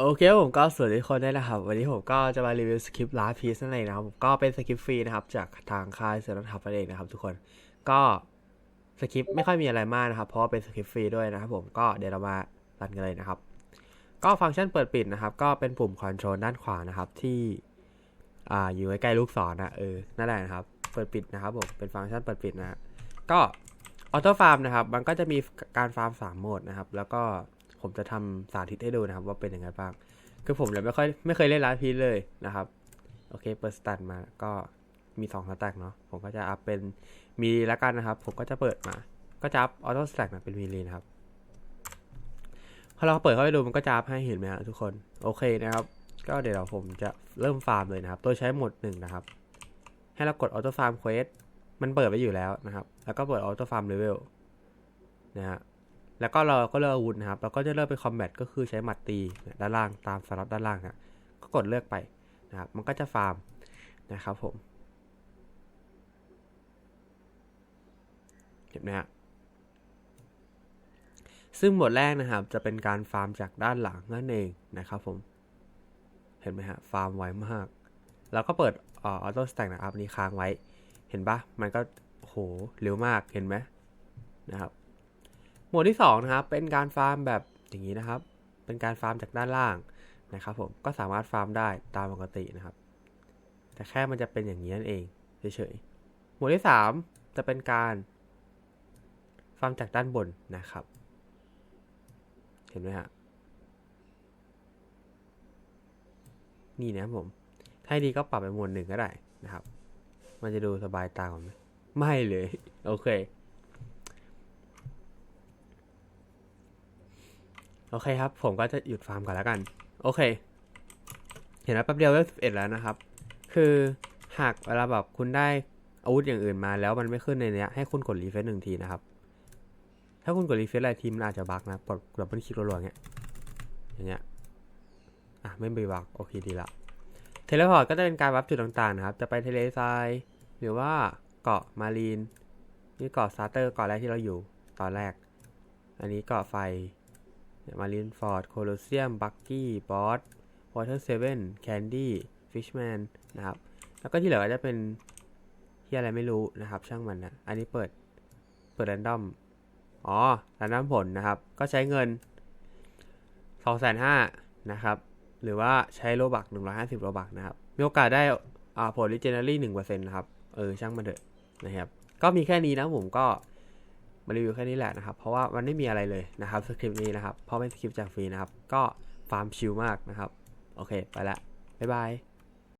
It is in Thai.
โอเคผมก็สวัสดีทุกคนได้นะครับ วันนี้ผมก็จะมารีวิวสคริปต์ลาพีซนั่นเองนะครับผมก็เป็นสคริปต์ฟรีนะครับจากทางค่ายเซอร์ทับนั่นเองนะครับทุกคนก็สคริปต์ไม่ค่อยมีอะไรมากนะครับ เพราะเป็นสคริปต์ฟรีด้วยนะครับผมก็เดี๋ยวเรามารันกันเลยนะครับ ก็ฟังก์ชันเปิดปิดนะครับ ก็เป็นปุ่มคอนโทรลด้านขวานะครับที่อ่าอยู่ใกล้ลูกศรนะเออนั่นแหละนะครับ เปิดปิดนะครับผมเป็นฟังก์ชันเปิดปิดนะก็ออโต้ฟาร์มนะครับ มันก็จะมีการฟาร์มสามโหมดนะครับ แล้วก็ ผมจะทำสาธิตให้ดูนะครับว่าเป็นยังไงบ้าง คือผมเลยไม่ค่อยไม่เคยเล่นร้าพีเลยนะครับ โอเคเปิดสแตทมาก็มี2สแต็กเนาะผมก็จะอัพเป็นมีแล้วกันนะครับ ผมก็จะเปิดมา ก็จะอัพออโต้สแต็กมาเป็นมีลีนะครับพอเราเปิดเข้าไปดูมันก็จะอัพให้เห็นไหมฮะทุกคนโอเคนะครับ ก็เดี๋ยวผมจะเริ่มฟาร์มเลยนะครับตัวใช้หมดหนึ่งนะครับ ให้เรากดออโต้ฟาร์มเควสมันเปิดไว้อยู่แล้วนะครับ แล้วก็เปิดออโต้ฟาร์มเลเวลนะฮะ แล้วก็เราก็เลือกอาวุธนะครับ เราก็จะเลือกเป็นคอมแบทก็คือใช้หมัดตีด้านล่างตามสล็อตด้านล่างนะก็กดเลือกไปนะครับ มันก็จะฟาร์มนะครับผมเห็นไหมฮะซึ่งหมวดแรกนะครับ จะเป็นการฟาร์มจากด้านหลังนั่นเองนะครับผม เห็นไหมฮะฟาร์มไวมาก แล้วก็เปิดออโต้สแต็กนะครับอันนี้ค้างไว้ เห็นปะมันก็โหเร็วมากเห็นไหมนะครับ มวดที่2นะครับเป็นการฟาร์มแบบอย่างนี้นะครับ เป็นการฟาร์มจากด้านล่างนะครับผมก็สามารถฟาร์มได้ตามปกตินะครับ แต่แค่มันจะเป็นอย่างนี้นั่นเองเฉยๆหมวดที่ 3 จะเป็นการฟาร์มจากด้านบนนะครับ เห็นไหมฮะนี่นะครับผมถ้าดีก็ปรับไปหมวดหนึ่งก็ได้นะครับ มันจะดูสบายตากว่าไหมไม่เลย โอเค โอเคครับ ผมก็จะหยุดฟาร์มก่อนแล้วกัน โอเค เห็นแล้วแป๊บเดียวเวลสิบเอ็ดแล้วนะครับ คือหากเวลาแบบคุณได้อาวุธอย่างอื่นมาแล้วมันไม่ขึ้นในเนี้ยให้คุณกดรีเฟซหนึ่งทีนะครับ ถ้าคุณกดรีเฟซอะไรทีมันอาจจะบั๊กนะกดแบบเป็นคลิกรัวๆเงี้ยอย่างเงี้ยอะไม่มีบั๊กโอเคดีละเทเลพอร์ตก็จะเป็นการวับจุดต่างๆนะครับ จะไปทะเลทรายหรือว่าเกาะมารีนนี่เกาะซาเตอร์เกาะแรกที่เราอยู่ตอนแรก อันนี้เกาะไฟ มารินฟอร์ด โคลอเซียม บักกี้ บอสวอเตอร์เซเว่น แคนดี้ ฟิชแมน นะครับ แล้วก็ที่เหลือก็จะเป็นที่อะไรไม่รู้นะครับ ช่างมันนะ อันนี้เปิด เปิดแรนดอม อ๋อแรนดอมผลนะครับ ก็ใช้เงินสองแสนห้านะครับ หรือว่าใช้โลบักหนึ่งร้อยห้าสิบโลบักนะครับ มีโอกาสได้อ่าผลลิเจเนอรี่หนึ่งเปอร์เซ็นต์นะครับ เออ ช่างมันเถอะนะครับ ก็มีแค่นี้นะผมก็ มารีวิวแค่นี้แหละนะครับ เพราะว่ามันไม่มีอะไรเลยนะครับสคริปต์นี้นะครับเพราะเป็นสคริปต์จากฟรีนะครับ ก็ฟาร์มชิลมากนะครับ โอเค ไปละ บ๊ายบาย